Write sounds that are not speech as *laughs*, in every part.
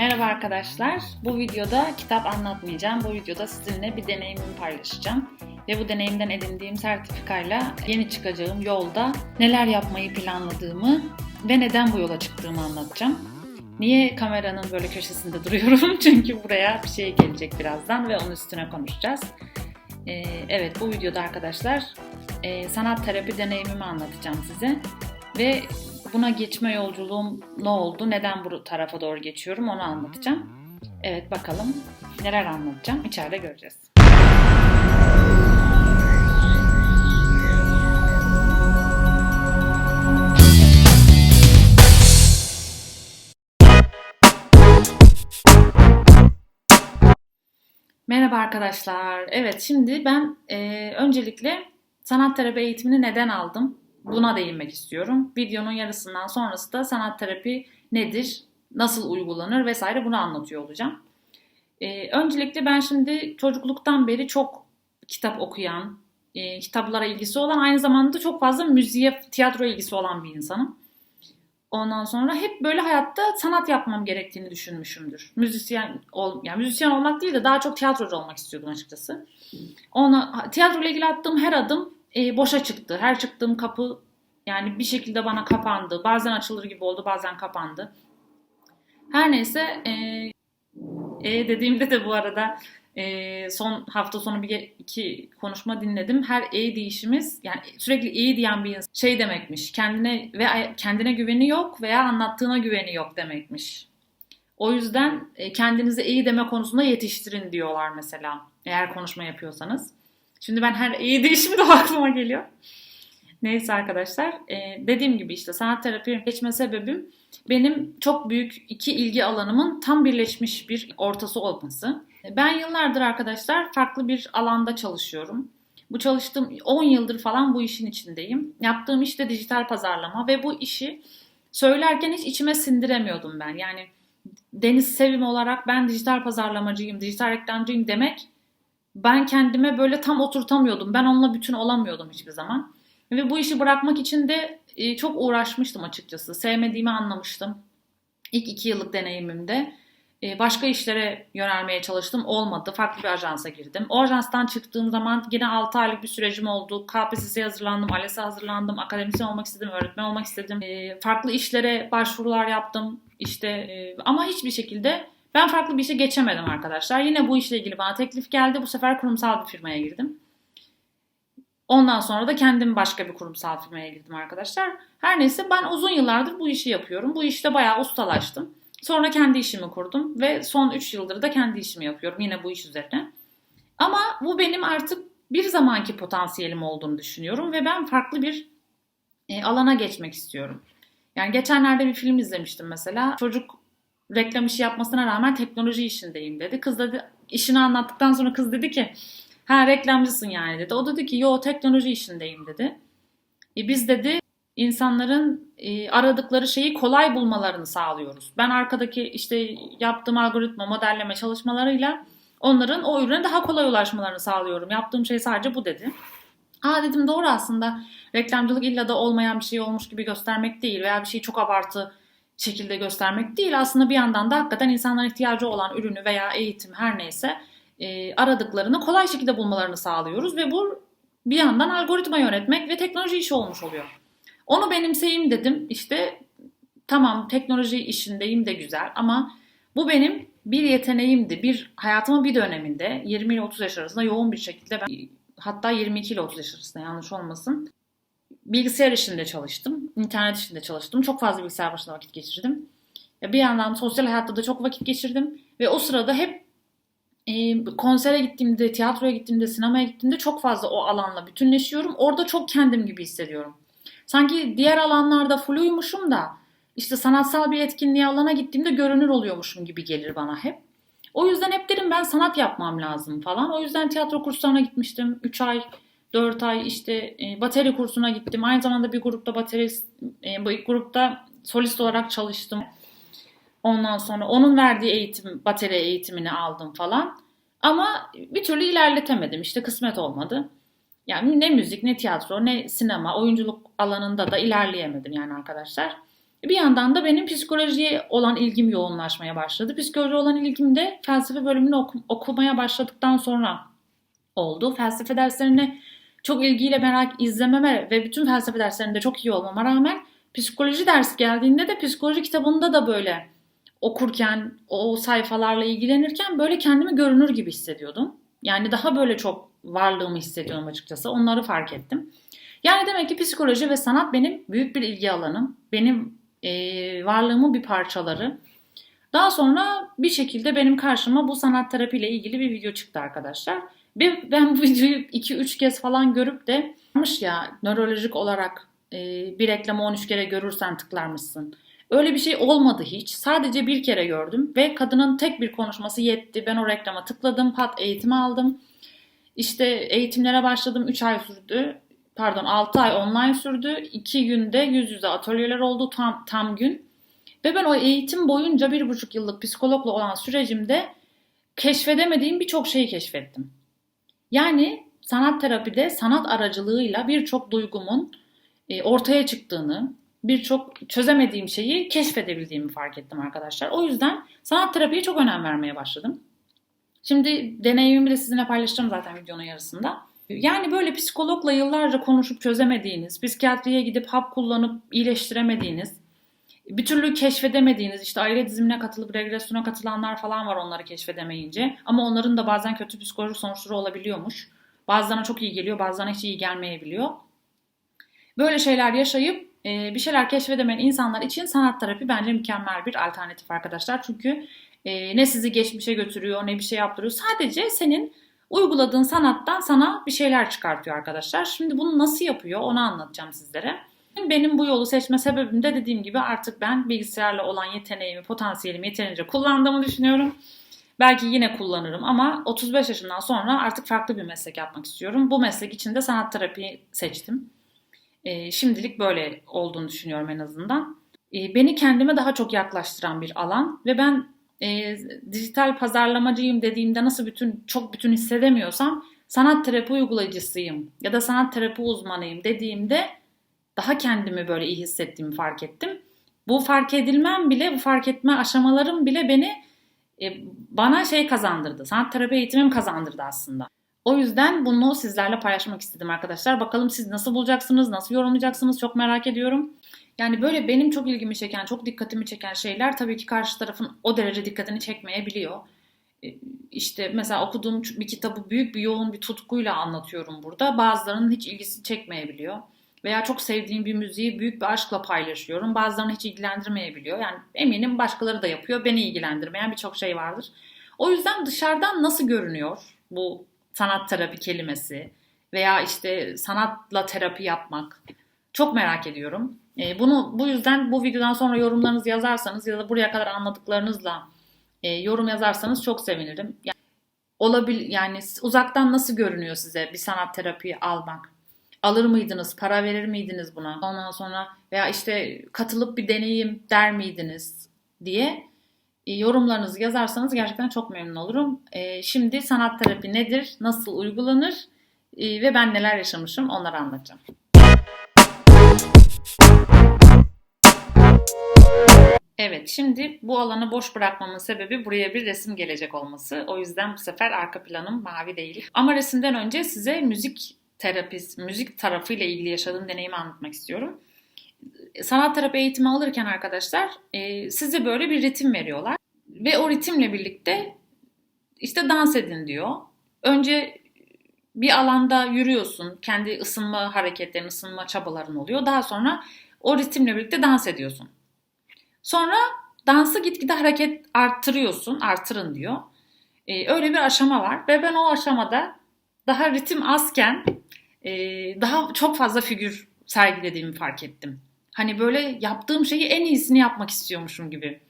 Merhaba arkadaşlar. Bu videoda kitap anlatmayacağım. Bu videoda sizinle bir deneyimimi paylaşacağım. Ve bu deneyimden edindiğim sertifikayla yeni çıkacağım yolda neler yapmayı planladığımı ve neden bu yola çıktığımı anlatacağım. Niye kameranın böyle köşesinde *laughs* duruyorum? Çünkü buraya bir şey gelecek birazdan ve onun üstüne konuşacağız. Ee, evet bu videoda arkadaşlar e, sanat terapi deneyimimi anlatacağım size. Ve buna geçme yolculuğum ne oldu, neden bu tarafa doğru geçiyorum onu anlatacağım. Evet bakalım neler anlatacağım içeride göreceğiz. Merhaba arkadaşlar. Evet şimdi ben e, öncelikle sanat terapi eğitimini neden aldım? Buna değinmek istiyorum. Videonun yarısından sonrası da sanat terapi nedir, nasıl uygulanır vesaire bunu anlatıyor olacağım. Ee, öncelikle ben şimdi çocukluktan beri çok kitap okuyan, e, kitaplara ilgisi olan, aynı zamanda çok fazla müziğe, tiyatro ilgisi olan bir insanım. Ondan sonra hep böyle hayatta sanat yapmam gerektiğini düşünmüşümdür. Müzisyen ol, yani müzisyen olmak değil de daha çok tiyatrocu olmak istiyordum açıkçası. Ona tiyatro ile ilgili attığım her adım e, boşa çıktı. Her çıktığım kapı yani bir şekilde bana kapandı. Bazen açılır gibi oldu, bazen kapandı. Her neyse e, e dediğimde de bu arada e, son hafta sonu bir iki konuşma dinledim. Her e değişimiz yani sürekli e diyen bir şey demekmiş. Kendine ve kendine güveni yok veya anlattığına güveni yok demekmiş. O yüzden e, kendinizi iyi deme konusunda yetiştirin diyorlar mesela. Eğer konuşma yapıyorsanız. Şimdi ben her iyi değişimi de *laughs* aklıma geliyor. Neyse arkadaşlar e, dediğim gibi işte sanat terapi geçme sebebim benim çok büyük iki ilgi alanımın tam birleşmiş bir ortası olması. Ben yıllardır arkadaşlar farklı bir alanda çalışıyorum. Bu çalıştığım 10 yıldır falan bu işin içindeyim. Yaptığım iş de dijital pazarlama ve bu işi söylerken hiç içime sindiremiyordum ben. Yani Deniz Sevim olarak ben dijital pazarlamacıyım, dijital reklamcıyım demek ben kendime böyle tam oturtamıyordum. Ben onunla bütün olamıyordum hiçbir zaman. Ve bu işi bırakmak için de e, çok uğraşmıştım açıkçası. Sevmediğimi anlamıştım. İlk iki yıllık deneyimimde. E, başka işlere yönelmeye çalıştım. Olmadı. Farklı bir ajansa girdim. O ajanstan çıktığım zaman yine 6 aylık bir sürecim oldu. KPSS'ye hazırlandım, ALES'e hazırlandım. Akademisyen olmak istedim, öğretmen olmak istedim. E, farklı işlere başvurular yaptım. İşte ama hiçbir şekilde ben farklı bir işe geçemedim arkadaşlar. Yine bu işle ilgili bana teklif geldi. Bu sefer kurumsal bir firmaya girdim. Ondan sonra da kendim başka bir kurumsal firmaya girdim arkadaşlar. Her neyse ben uzun yıllardır bu işi yapıyorum. Bu işte bayağı ustalaştım. Sonra kendi işimi kurdum ve son 3 yıldır da kendi işimi yapıyorum yine bu iş üzerine. Ama bu benim artık bir zamanki potansiyelim olduğunu düşünüyorum ve ben farklı bir e, alana geçmek istiyorum. Yani geçenlerde bir film izlemiştim mesela. Çocuk reklam işi yapmasına rağmen teknoloji işindeyim dedi. Kız dedi işini anlattıktan sonra kız dedi ki ha reklamcısın yani dedi. O dedi ki yo teknoloji işindeyim dedi. E biz dedi insanların e, aradıkları şeyi kolay bulmalarını sağlıyoruz. Ben arkadaki işte yaptığım algoritma modelleme çalışmalarıyla onların o ürüne daha kolay ulaşmalarını sağlıyorum. Yaptığım şey sadece bu dedi. Aa dedim doğru aslında reklamcılık illa da olmayan bir şey olmuş gibi göstermek değil veya bir şeyi çok abartı şekilde göstermek değil. Aslında bir yandan da hakikaten insanların ihtiyacı olan ürünü veya eğitim her neyse e, aradıklarını kolay şekilde bulmalarını sağlıyoruz ve bu bir yandan algoritma yönetmek ve teknoloji işi olmuş oluyor. Onu benimseyim dedim. İşte tamam teknoloji işindeyim de güzel ama bu benim bir yeteneğimdi. Bir hayatımın bir döneminde 20 ile 30 yaş arasında yoğun bir şekilde ben hatta 22 ile 30 yaş arasında yanlış olmasın bilgisayar işinde çalıştım. internet işinde çalıştım. Çok fazla bilgisayar başında vakit geçirdim. Bir yandan sosyal hayatta da çok vakit geçirdim. Ve o sırada hep e, konsere gittiğimde, tiyatroya gittiğimde, sinemaya gittiğimde çok fazla o alanla bütünleşiyorum. Orada çok kendim gibi hissediyorum. Sanki diğer alanlarda fluymuşum da işte sanatsal bir etkinliğe alana gittiğimde görünür oluyormuşum gibi gelir bana hep. O yüzden hep derim ben sanat yapmam lazım falan. O yüzden tiyatro kurslarına gitmiştim. 3 ay 4 ay işte e, bateri kursuna gittim. Aynı zamanda bir grupta bateri e, bir grupta solist olarak çalıştım. Ondan sonra onun verdiği eğitim, bateri eğitimini aldım falan. Ama bir türlü ilerletemedim. İşte kısmet olmadı. Yani ne müzik, ne tiyatro, ne sinema, oyunculuk alanında da ilerleyemedim yani arkadaşlar. Bir yandan da benim psikolojiye olan ilgim yoğunlaşmaya başladı. Psikoloji olan ilgim de felsefe bölümünü oku- okumaya başladıktan sonra oldu. Felsefe derslerini çok ilgiyle merak izlememe ve bütün felsefe derslerinde çok iyi olmama rağmen psikoloji dersi geldiğinde de psikoloji kitabında da böyle okurken, o sayfalarla ilgilenirken böyle kendimi görünür gibi hissediyordum. Yani daha böyle çok varlığımı hissediyorum açıkçası. Onları fark ettim. Yani demek ki psikoloji ve sanat benim büyük bir ilgi alanım. Benim e, varlığımın bir parçaları. Daha sonra bir şekilde benim karşıma bu sanat terapiyle ilgili bir video çıktı arkadaşlar. Bir, ben bu videoyu 2-3 kez falan görüp de ya nörolojik olarak e, bir reklamı 13 kere görürsen tıklarmışsın. Öyle bir şey olmadı hiç. Sadece bir kere gördüm ve kadının tek bir konuşması yetti. Ben o reklama tıkladım, pat eğitimi aldım. İşte eğitimlere başladım 3 ay sürdü. Pardon 6 ay online sürdü. 2 günde yüz yüze atölyeler oldu tam, tam gün. Ve ben o eğitim boyunca bir buçuk yıllık psikologla olan sürecimde keşfedemediğim birçok şeyi keşfettim. Yani sanat terapide sanat aracılığıyla birçok duygumun e, ortaya çıktığını, birçok çözemediğim şeyi keşfedebildiğimi fark ettim arkadaşlar. O yüzden sanat terapiye çok önem vermeye başladım. Şimdi deneyimimi de sizinle paylaşacağım zaten videonun yarısında. Yani böyle psikologla yıllarca konuşup çözemediğiniz, psikiyatriye gidip hap kullanıp iyileştiremediğiniz, bir türlü keşfedemediğiniz, işte aile dizimine katılıp regresyona katılanlar falan var onları keşfedemeyince. Ama onların da bazen kötü psikolojik sonuçları olabiliyormuş. Bazılarına çok iyi geliyor, bazılarına hiç iyi gelmeyebiliyor. Böyle şeyler yaşayıp e, bir şeyler keşfedemeyen insanlar için sanat terapi bence mükemmel bir alternatif arkadaşlar. Çünkü e, ne sizi geçmişe götürüyor ne bir şey yaptırıyor. Sadece senin uyguladığın sanattan sana bir şeyler çıkartıyor arkadaşlar. Şimdi bunu nasıl yapıyor onu anlatacağım sizlere. Benim bu yolu seçme sebebim de dediğim gibi artık ben bilgisayarla olan yeteneğimi, potansiyelimi yeterince kullandığımı düşünüyorum. Belki yine kullanırım ama 35 yaşından sonra artık farklı bir meslek yapmak istiyorum. Bu meslek için de sanat terapi seçtim. E, şimdilik böyle olduğunu düşünüyorum en azından. E, beni kendime daha çok yaklaştıran bir alan ve ben e, dijital pazarlamacıyım dediğimde nasıl bütün çok bütün hissedemiyorsam sanat terapi uygulayıcısıyım ya da sanat terapi uzmanıyım dediğimde daha kendimi böyle iyi hissettiğimi fark ettim. Bu fark edilmem bile, bu fark etme aşamalarım bile beni e, bana şey kazandırdı. Sanat terapi eğitimim kazandırdı aslında. O yüzden bunu sizlerle paylaşmak istedim arkadaşlar. Bakalım siz nasıl bulacaksınız, nasıl yorumlayacaksınız çok merak ediyorum. Yani böyle benim çok ilgimi çeken, çok dikkatimi çeken şeyler tabii ki karşı tarafın o derece dikkatini çekmeyebiliyor. İşte mesela okuduğum bir kitabı büyük bir yoğun bir tutkuyla anlatıyorum burada. Bazılarının hiç ilgisi çekmeyebiliyor. Veya çok sevdiğim bir müziği büyük bir aşkla paylaşıyorum. Bazılarını hiç ilgilendirmeyebiliyor. Yani eminim başkaları da yapıyor. Beni ilgilendirmeyen birçok şey vardır. O yüzden dışarıdan nasıl görünüyor bu sanat terapi kelimesi veya işte sanatla terapi yapmak çok merak ediyorum. E, bunu bu yüzden bu videodan sonra yorumlarınızı yazarsanız ya da buraya kadar anladıklarınızla e, yorum yazarsanız çok sevinirim. Yani, olabil yani uzaktan nasıl görünüyor size bir sanat terapiyi almak? Alır mıydınız? Para verir miydiniz buna? Ondan sonra veya işte katılıp bir deneyim der miydiniz diye e, yorumlarınızı yazarsanız gerçekten çok memnun olurum. E, şimdi sanat terapi nedir? Nasıl uygulanır? E, ve ben neler yaşamışım onları anlatacağım. Evet, şimdi bu alanı boş bırakmamın sebebi buraya bir resim gelecek olması. O yüzden bu sefer arka planım mavi değil. Ama resimden önce size müzik terapist, müzik tarafıyla ilgili yaşadığım deneyimi anlatmak istiyorum. Sanat terapi eğitimi alırken arkadaşlar e, size böyle bir ritim veriyorlar. Ve o ritimle birlikte işte dans edin diyor. Önce bir alanda yürüyorsun. Kendi ısınma hareketlerin, ısınma çabaların oluyor. Daha sonra o ritimle birlikte dans ediyorsun. Sonra dansı gitgide hareket arttırıyorsun. Artırın diyor. Ee, öyle bir aşama var. Ve ben o aşamada daha ritim azken e, daha çok fazla figür sergilediğimi fark ettim. Hani böyle yaptığım şeyi en iyisini yapmak istiyormuşum gibi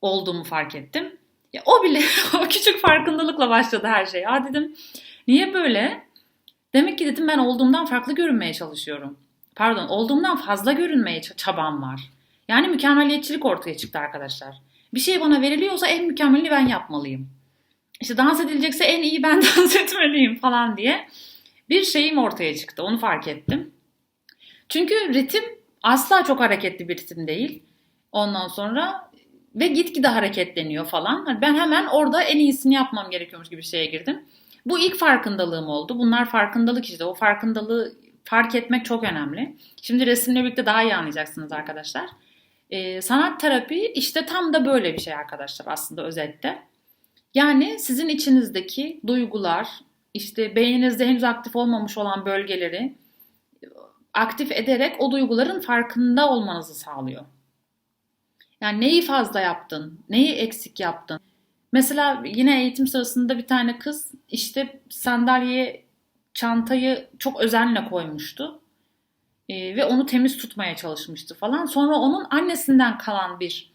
olduğumu fark ettim. Ya o bile *laughs* o küçük farkındalıkla başladı her şey. Aa dedim niye böyle? Demek ki dedim ben olduğumdan farklı görünmeye çalışıyorum. Pardon olduğumdan fazla görünmeye çabam var. Yani mükemmeliyetçilik ortaya çıktı arkadaşlar. Bir şey bana veriliyorsa en mükemmelini ben yapmalıyım. İşte dans edilecekse en iyi ben *laughs* dans etmeliyim falan diye bir şeyim ortaya çıktı. Onu fark ettim. Çünkü ritim asla çok hareketli bir ritim değil. Ondan sonra ve gitgide hareketleniyor falan. Hani ben hemen orada en iyisini yapmam gerekiyormuş gibi bir şeye girdim. Bu ilk farkındalığım oldu. Bunlar farkındalık işte. O farkındalığı fark etmek çok önemli. Şimdi resimle birlikte daha iyi anlayacaksınız arkadaşlar. Ee, sanat terapi işte tam da böyle bir şey arkadaşlar aslında özette. Yani sizin içinizdeki duygular, işte beyninizde henüz aktif olmamış olan bölgeleri aktif ederek o duyguların farkında olmanızı sağlıyor. Yani neyi fazla yaptın, neyi eksik yaptın. Mesela yine eğitim sırasında bir tane kız işte sandalyeye çantayı çok özenle koymuştu. Ee, ve onu temiz tutmaya çalışmıştı falan. Sonra onun annesinden kalan bir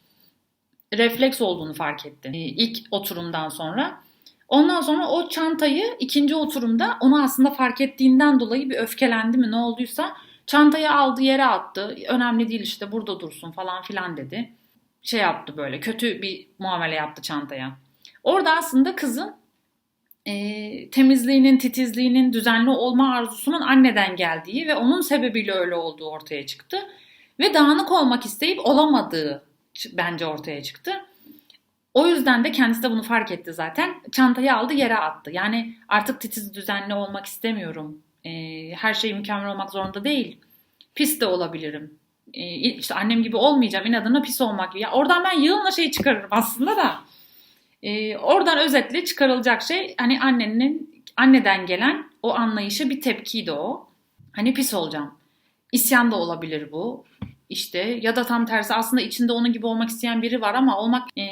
refleks olduğunu fark etti. Ee, ilk oturumdan sonra. Ondan sonra o çantayı ikinci oturumda onu aslında fark ettiğinden dolayı bir öfkelendi mi ne olduysa çantayı aldı yere attı. Önemli değil işte burada dursun falan filan dedi. Şey yaptı böyle kötü bir muamele yaptı çantaya. Orada aslında kızın e, temizliğinin, titizliğinin, düzenli olma arzusunun anneden geldiği ve onun sebebiyle öyle olduğu ortaya çıktı. Ve dağınık olmak isteyip olamadığı bence ortaya çıktı. O yüzden de kendisi de bunu fark etti zaten. Çantayı aldı yere attı. Yani artık titiz düzenli olmak istemiyorum. E, her şey mükemmel olmak zorunda değil. Pis de olabilirim. E, annem gibi olmayacağım. İnadına pis olmak. Ya oradan ben yığınla şey çıkarırım aslında da. E, oradan özetle çıkarılacak şey hani annenin anneden gelen o anlayışı bir tepkiydi o. Hani pis olacağım. İsyan da olabilir bu. İşte ya da tam tersi aslında içinde onun gibi olmak isteyen biri var ama olmak e,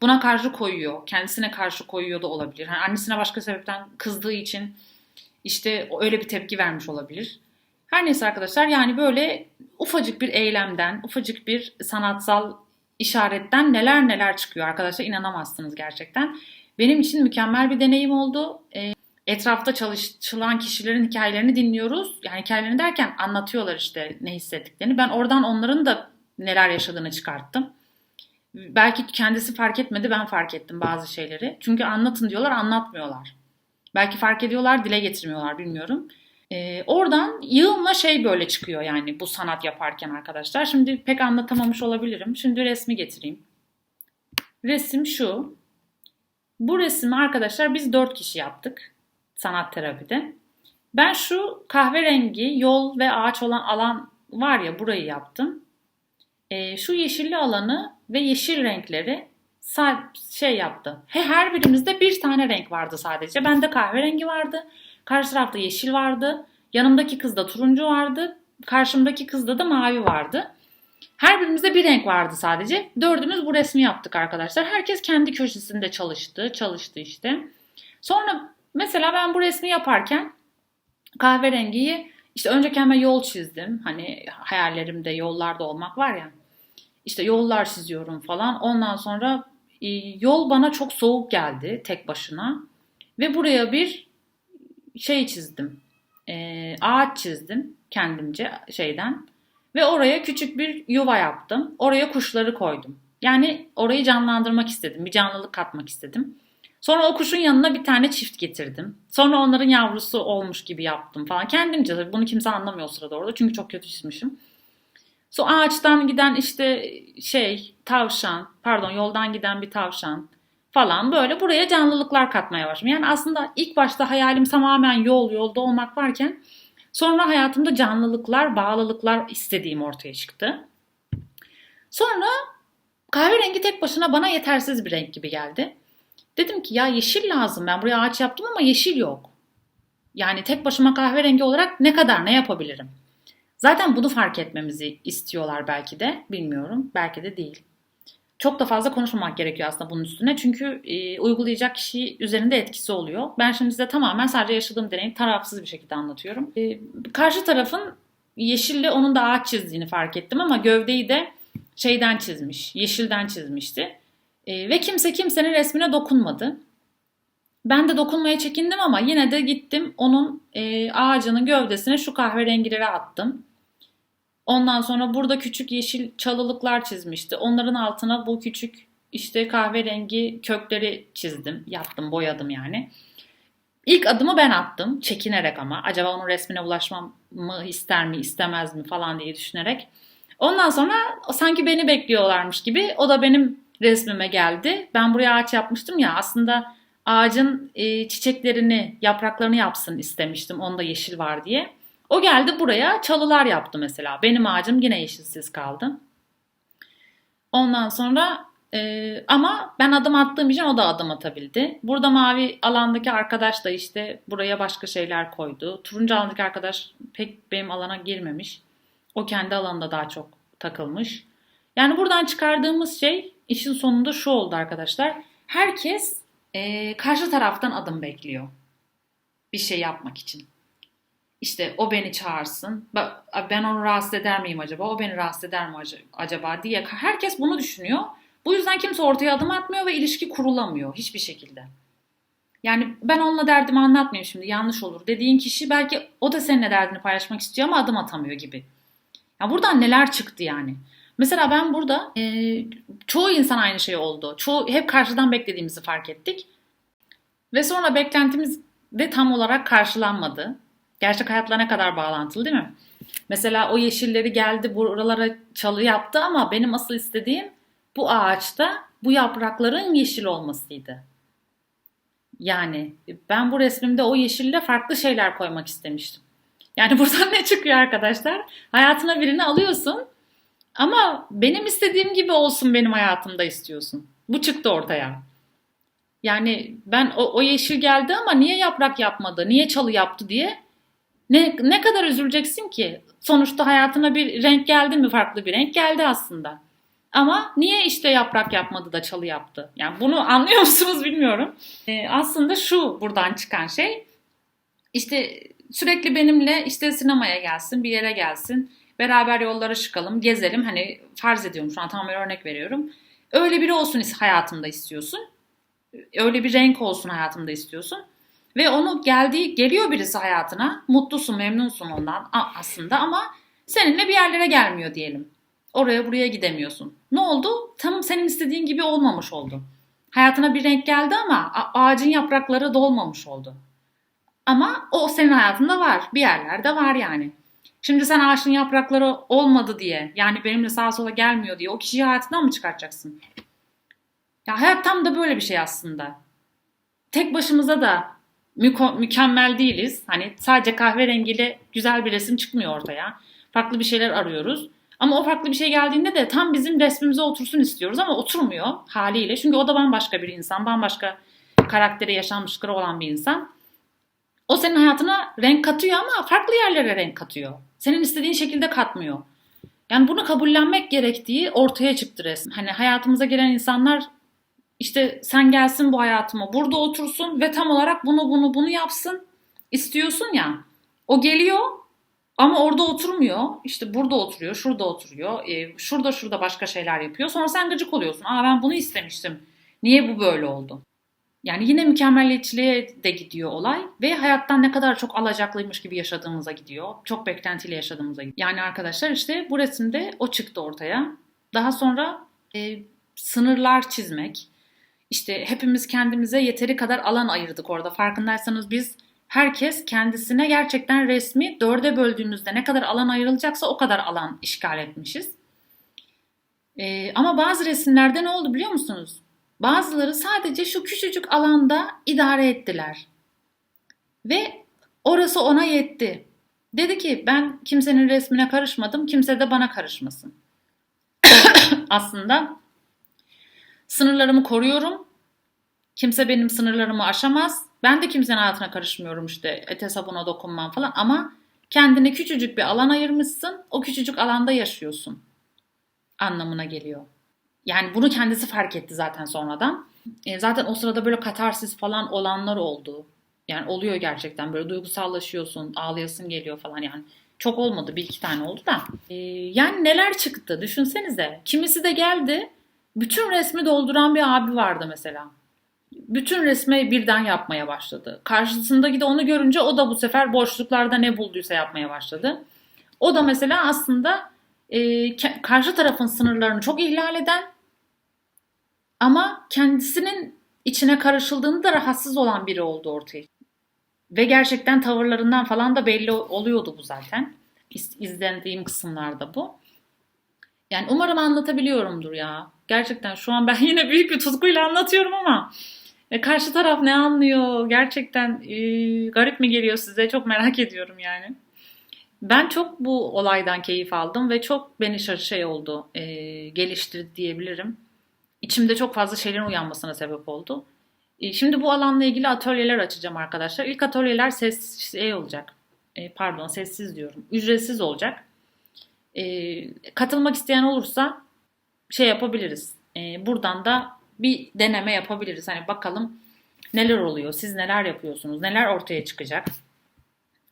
buna karşı koyuyor. Kendisine karşı koyuyor da olabilir. Hani annesine başka sebepten kızdığı için işte öyle bir tepki vermiş olabilir. Her neyse arkadaşlar yani böyle ufacık bir eylemden, ufacık bir sanatsal işaretten neler neler çıkıyor arkadaşlar inanamazsınız gerçekten. Benim için mükemmel bir deneyim oldu. E, etrafta çalışılan kişilerin hikayelerini dinliyoruz. Yani hikayelerini derken anlatıyorlar işte ne hissettiklerini. Ben oradan onların da neler yaşadığını çıkarttım. Belki kendisi fark etmedi ben fark ettim bazı şeyleri. Çünkü anlatın diyorlar anlatmıyorlar. Belki fark ediyorlar dile getirmiyorlar bilmiyorum. Ee, oradan yığınla şey böyle çıkıyor yani bu sanat yaparken arkadaşlar. Şimdi pek anlatamamış olabilirim. Şimdi resmi getireyim. Resim şu. Bu resmi arkadaşlar biz dört kişi yaptık sanat terapide. Ben şu kahverengi yol ve ağaç olan alan var ya burayı yaptım. Ee, şu yeşilli alanı ve yeşil renkleri şey yaptı. Her birimizde bir tane renk vardı sadece. Bende kahverengi vardı. Karşı tarafta yeşil vardı. Yanımdaki kızda turuncu vardı. Karşımdaki kızda da mavi vardı. Her birimizde bir renk vardı sadece. Dördümüz bu resmi yaptık arkadaşlar. Herkes kendi köşesinde çalıştı. Çalıştı işte. Sonra mesela ben bu resmi yaparken kahverengiyi işte önce kendime yol çizdim. Hani hayallerimde yollarda olmak var ya. İşte yollar çiziyorum falan. Ondan sonra e, yol bana çok soğuk geldi tek başına. Ve buraya bir şey çizdim. E, ağaç çizdim kendimce şeyden. Ve oraya küçük bir yuva yaptım. Oraya kuşları koydum. Yani orayı canlandırmak istedim. Bir canlılık katmak istedim. Sonra o kuşun yanına bir tane çift getirdim. Sonra onların yavrusu olmuş gibi yaptım falan. Kendimce tabii bunu kimse anlamıyor o sırada orada. Çünkü çok kötü çizmişim. Sonra ağaçtan giden işte şey tavşan, pardon yoldan giden bir tavşan, falan böyle buraya canlılıklar katmaya başladım. Yani aslında ilk başta hayalim tamamen yol yolda olmak varken sonra hayatımda canlılıklar, bağlılıklar istediğim ortaya çıktı. Sonra kahverengi tek başına bana yetersiz bir renk gibi geldi. Dedim ki ya yeşil lazım. Ben buraya ağaç yaptım ama yeşil yok. Yani tek başıma kahverengi olarak ne kadar ne yapabilirim? Zaten bunu fark etmemizi istiyorlar belki de. Bilmiyorum. Belki de değil çok da fazla konuşmamak gerekiyor aslında bunun üstüne. Çünkü e, uygulayacak kişi üzerinde etkisi oluyor. Ben şimdi size tamamen sadece yaşadığım deneyim tarafsız bir şekilde anlatıyorum. E, karşı tarafın yeşille onun da ağaç çizdiğini fark ettim ama gövdeyi de şeyden çizmiş, yeşilden çizmişti. E, ve kimse kimsenin resmine dokunmadı. Ben de dokunmaya çekindim ama yine de gittim onun e, ağacının gövdesine şu kahverengileri attım. Ondan sonra burada küçük yeşil çalılıklar çizmişti. Onların altına bu küçük işte kahverengi kökleri çizdim, yaptım, boyadım yani. İlk adımı ben attım çekinerek ama acaba onun resmine ulaşmamı ister mi istemez mi falan diye düşünerek. Ondan sonra sanki beni bekliyorlarmış gibi o da benim resmime geldi. Ben buraya ağaç yapmıştım ya aslında ağacın e, çiçeklerini, yapraklarını yapsın istemiştim. Onda yeşil var diye. O geldi buraya çalılar yaptı mesela. Benim ağacım yine yeşilsiz kaldı. Ondan sonra e, ama ben adım attığım için o da adım atabildi. Burada mavi alandaki arkadaş da işte buraya başka şeyler koydu. Turuncu alandaki arkadaş pek benim alana girmemiş. O kendi alanında daha çok takılmış. Yani buradan çıkardığımız şey işin sonunda şu oldu arkadaşlar. Herkes e, karşı taraftan adım bekliyor. Bir şey yapmak için. İşte o beni çağırsın. Ben onu rahatsız eder miyim acaba? O beni rahatsız eder mi acaba diye. Herkes bunu düşünüyor. Bu yüzden kimse ortaya adım atmıyor ve ilişki kurulamıyor hiçbir şekilde. Yani ben onunla derdimi anlatmayayım şimdi yanlış olur dediğin kişi belki o da seninle derdini paylaşmak istiyor ama adım atamıyor gibi. Ya buradan neler çıktı yani. Mesela ben burada e, çoğu insan aynı şey oldu. Çoğu hep karşıdan beklediğimizi fark ettik. Ve sonra beklentimiz de tam olarak karşılanmadı. Gerçek hayatla ne kadar bağlantılı değil mi? Mesela o yeşilleri geldi buralara çalı yaptı ama benim asıl istediğim bu ağaçta bu yaprakların yeşil olmasıydı. Yani ben bu resmimde o yeşille farklı şeyler koymak istemiştim. Yani *laughs* buradan ne çıkıyor arkadaşlar? Hayatına birini alıyorsun ama benim istediğim gibi olsun benim hayatımda istiyorsun. Bu çıktı ortaya. Yani ben o, o yeşil geldi ama niye yaprak yapmadı, niye çalı yaptı diye ne, ne kadar üzüleceksin ki? Sonuçta hayatına bir renk geldi mi farklı bir renk geldi aslında. Ama niye işte yaprak yapmadı da çalı yaptı? Yani bunu *laughs* anlıyor musunuz bilmiyorum. Ee, aslında şu buradan çıkan şey işte sürekli benimle işte sinemaya gelsin, bir yere gelsin. Beraber yollara çıkalım, gezelim. Hani farz ediyorum şu an tam bir örnek veriyorum. Öyle biri olsun hayatımda istiyorsun. Öyle bir renk olsun hayatımda istiyorsun. Ve onu geldiği geliyor birisi hayatına. Mutlusun, memnunsun ondan aslında ama seninle bir yerlere gelmiyor diyelim. Oraya buraya gidemiyorsun. Ne oldu? Tam senin istediğin gibi olmamış oldu. Hayatına bir renk geldi ama ağacın yaprakları dolmamış oldu. Ama o senin hayatında var. Bir yerlerde var yani. Şimdi sen ağaçın yaprakları olmadı diye yani benimle sağa sola gelmiyor diye o kişiyi hayatından mı çıkartacaksın? Ya hayat tam da böyle bir şey aslında. Tek başımıza da müko- mükemmel değiliz. Hani sadece kahverengiyle güzel bir resim çıkmıyor ortaya. Farklı bir şeyler arıyoruz. Ama o farklı bir şey geldiğinde de tam bizim resmimize otursun istiyoruz ama oturmuyor haliyle. Çünkü o da bambaşka bir insan, bambaşka karakteri, yaşanmışlıkları olan bir insan. O senin hayatına renk katıyor ama farklı yerlere renk katıyor. Senin istediğin şekilde katmıyor. Yani bunu kabullenmek gerektiği ortaya çıktı resmen. Hani hayatımıza gelen insanlar işte sen gelsin bu hayatıma burada otursun ve tam olarak bunu bunu bunu yapsın istiyorsun ya. O geliyor ama orada oturmuyor. İşte burada oturuyor, şurada oturuyor. E, şurada şurada başka şeyler yapıyor. Sonra sen gıcık oluyorsun. Aa ben bunu istemiştim. Niye bu böyle oldu? Yani yine mükemmelliyetçiliğe de gidiyor olay ve hayattan ne kadar çok alacaklıymış gibi yaşadığımıza gidiyor. Çok beklentiyle yaşadığımıza gidiyor. Yani arkadaşlar işte bu resimde o çıktı ortaya. Daha sonra e, sınırlar çizmek. İşte hepimiz kendimize yeteri kadar alan ayırdık orada. Farkındaysanız biz herkes kendisine gerçekten resmi dörde böldüğümüzde ne kadar alan ayrılacaksa o kadar alan işgal etmişiz. Ee, ama bazı resimlerde ne oldu biliyor musunuz? Bazıları sadece şu küçücük alanda idare ettiler. Ve orası ona yetti. Dedi ki ben kimsenin resmine karışmadım, kimse de bana karışmasın. *coughs* Aslında sınırlarımı koruyorum. Kimse benim sınırlarımı aşamaz. Ben de kimsenin hayatına karışmıyorum işte et hesabına dokunmam falan ama kendine küçücük bir alan ayırmışsın. O küçücük alanda yaşıyorsun anlamına geliyor. Yani bunu kendisi fark etti zaten sonradan. E, zaten o sırada böyle katarsis falan olanlar oldu. Yani oluyor gerçekten böyle duygusallaşıyorsun, ağlayasın geliyor falan yani. Çok olmadı bir iki tane oldu da. E, yani neler çıktı düşünsenize. Kimisi de geldi bütün resmi dolduran bir abi vardı mesela. Bütün resmi birden yapmaya başladı. Karşısındaki de onu görünce o da bu sefer boşluklarda ne bulduysa yapmaya başladı. O da mesela aslında e, karşı tarafın sınırlarını çok ihlal eden ama kendisinin içine karışıldığında da rahatsız olan biri oldu ortaya. Ve gerçekten tavırlarından falan da belli oluyordu bu zaten. İz, izlendiğim kısımlarda bu. Yani umarım anlatabiliyorumdur ya. Gerçekten şu an ben *laughs* yine büyük bir tutkuyla anlatıyorum ama e, karşı taraf ne anlıyor? Gerçekten e, garip mi geliyor size? Çok merak ediyorum yani. Ben çok bu olaydan keyif aldım ve çok beni şey oldu, e, geliştirdi diyebilirim. İçimde çok fazla şeylerin uyanmasına sebep oldu. E, şimdi bu alanla ilgili atölyeler açacağım arkadaşlar. İlk atölyeler ses şey olacak. E, pardon sessiz diyorum. Ücretsiz olacak. E, katılmak isteyen olursa şey yapabiliriz. Buradan da bir deneme yapabiliriz. Hani bakalım neler oluyor, siz neler yapıyorsunuz, neler ortaya çıkacak.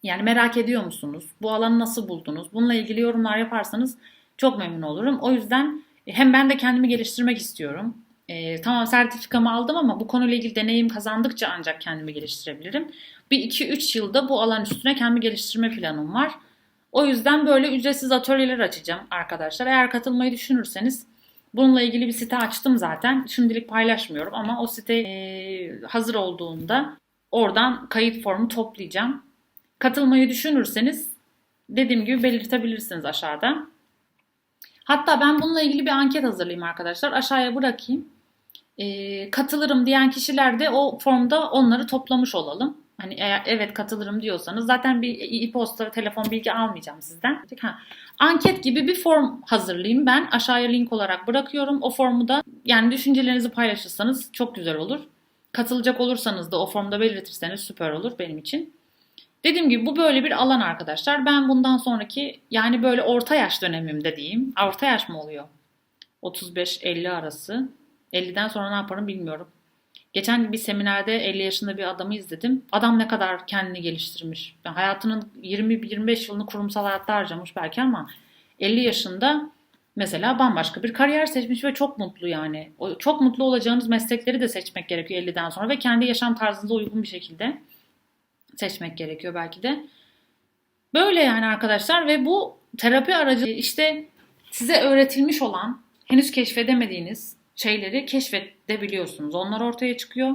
Yani merak ediyor musunuz? Bu alanı nasıl buldunuz? Bununla ilgili yorumlar yaparsanız çok memnun olurum. O yüzden hem ben de kendimi geliştirmek istiyorum. E, tamam sertifikamı aldım ama bu konuyla ilgili deneyim kazandıkça ancak kendimi geliştirebilirim. Bir 2-3 yılda bu alan üstüne kendimi geliştirme planım var. O yüzden böyle ücretsiz atölyeler açacağım arkadaşlar. Eğer katılmayı düşünürseniz bununla ilgili bir site açtım zaten. Şimdilik paylaşmıyorum ama o site e, hazır olduğunda oradan kayıt formu toplayacağım. Katılmayı düşünürseniz dediğim gibi belirtebilirsiniz aşağıda. Hatta ben bununla ilgili bir anket hazırlayayım arkadaşlar. Aşağıya bırakayım. E, katılırım diyen kişiler de o formda onları toplamış olalım. Hani eğer evet katılırım diyorsanız zaten bir e-posta, telefon bilgi almayacağım sizden. Ha, anket gibi bir form hazırlayayım ben. Aşağıya link olarak bırakıyorum. O formu da yani düşüncelerinizi paylaşırsanız çok güzel olur. Katılacak olursanız da o formda belirtirseniz süper olur benim için. Dediğim gibi bu böyle bir alan arkadaşlar. Ben bundan sonraki yani böyle orta yaş dönemimde diyeyim. Orta yaş mı oluyor? 35-50 arası. 50'den sonra ne yaparım bilmiyorum. Geçen bir seminerde 50 yaşında bir adamı izledim. Adam ne kadar kendini geliştirmiş. Yani hayatının 20-25 yılını kurumsal hayatta harcamış belki ama 50 yaşında mesela bambaşka bir kariyer seçmiş ve çok mutlu yani. O, çok mutlu olacağınız meslekleri de seçmek gerekiyor 50'den sonra ve kendi yaşam tarzınıza uygun bir şekilde seçmek gerekiyor belki de. Böyle yani arkadaşlar ve bu terapi aracı işte size öğretilmiş olan henüz keşfedemediğiniz şeyleri keşfedebiliyorsunuz. Onlar ortaya çıkıyor.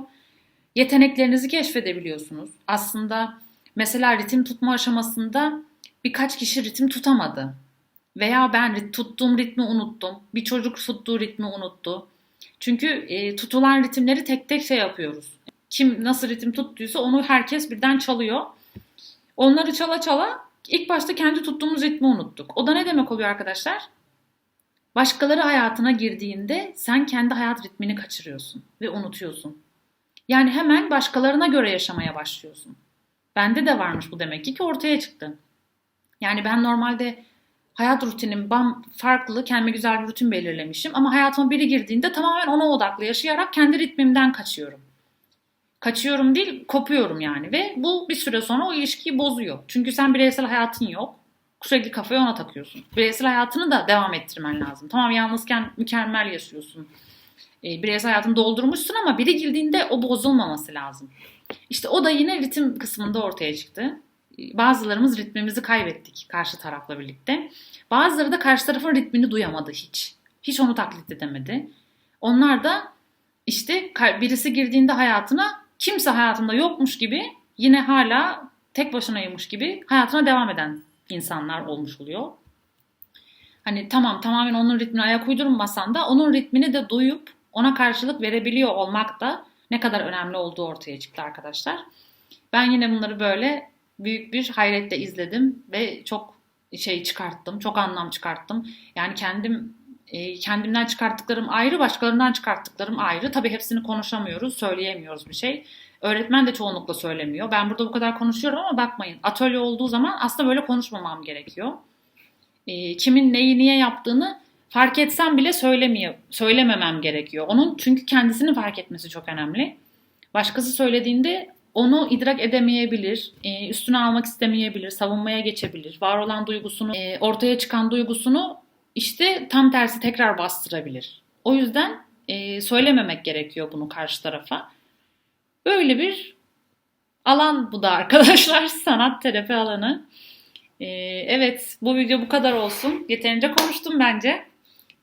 Yeteneklerinizi keşfedebiliyorsunuz. Aslında mesela ritim tutma aşamasında birkaç kişi ritim tutamadı. Veya ben tuttuğum ritmi unuttum. Bir çocuk tuttuğu ritmi unuttu. Çünkü e, tutulan ritimleri tek tek şey yapıyoruz. Kim nasıl ritim tuttuysa onu herkes birden çalıyor. Onları çala çala ilk başta kendi tuttuğumuz ritmi unuttuk. O da ne demek oluyor arkadaşlar? Başkaları hayatına girdiğinde sen kendi hayat ritmini kaçırıyorsun ve unutuyorsun. Yani hemen başkalarına göre yaşamaya başlıyorsun. Bende de varmış bu demek ki ortaya çıktı. Yani ben normalde hayat rutinim bam farklı, kendime güzel bir rutin belirlemişim ama hayatıma biri girdiğinde tamamen ona odaklı yaşayarak kendi ritmimden kaçıyorum. Kaçıyorum değil, kopuyorum yani ve bu bir süre sonra o ilişkiyi bozuyor. Çünkü sen bireysel hayatın yok sürekli kafayı ona takıyorsun. Bireysel hayatını da devam ettirmen lazım. Tamam yalnızken mükemmel yaşıyorsun. E, bireysel hayatını doldurmuşsun ama biri girdiğinde o bozulmaması lazım. İşte o da yine ritim kısmında ortaya çıktı. Bazılarımız ritmimizi kaybettik karşı tarafla birlikte. Bazıları da karşı tarafın ritmini duyamadı hiç. Hiç onu taklit edemedi. Onlar da işte birisi girdiğinde hayatına kimse hayatında yokmuş gibi yine hala tek başınaymış gibi hayatına devam eden insanlar olmuş oluyor. Hani tamam tamamen onun ritmine ayak uydurmasan da onun ritmini de duyup ona karşılık verebiliyor olmak da ne kadar önemli olduğu ortaya çıktı arkadaşlar. Ben yine bunları böyle büyük bir hayretle izledim ve çok şey çıkarttım, çok anlam çıkarttım. Yani kendim e, kendimden çıkarttıklarım ayrı, başkalarından çıkarttıklarım ayrı. Tabii hepsini konuşamıyoruz, söyleyemiyoruz bir şey. Öğretmen de çoğunlukla söylemiyor. Ben burada bu kadar konuşuyorum ama bakmayın. Atölye olduğu zaman aslında böyle konuşmamam gerekiyor. E, kimin neyi niye yaptığını fark etsem bile söylemiyor, söylememem gerekiyor. Onun çünkü kendisini fark etmesi çok önemli. Başkası söylediğinde onu idrak edemeyebilir, e, üstüne almak istemeyebilir, savunmaya geçebilir. Var olan duygusunu, e, ortaya çıkan duygusunu işte tam tersi tekrar bastırabilir. O yüzden e, söylememek gerekiyor bunu karşı tarafa. Böyle bir alan bu da arkadaşlar. *laughs* Sanat terapi alanı. Ee, evet bu video bu kadar olsun. Yeterince konuştum bence.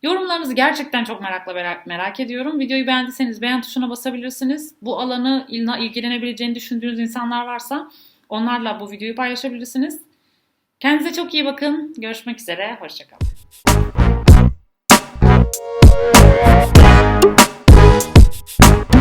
Yorumlarınızı gerçekten çok merakla merak, merak ediyorum. Videoyu beğendiyseniz beğen tuşuna basabilirsiniz. Bu alanı ilgilenebileceğini düşündüğünüz insanlar varsa onlarla bu videoyu paylaşabilirsiniz. Kendinize çok iyi bakın. Görüşmek üzere. Hoşçakalın. Thank you.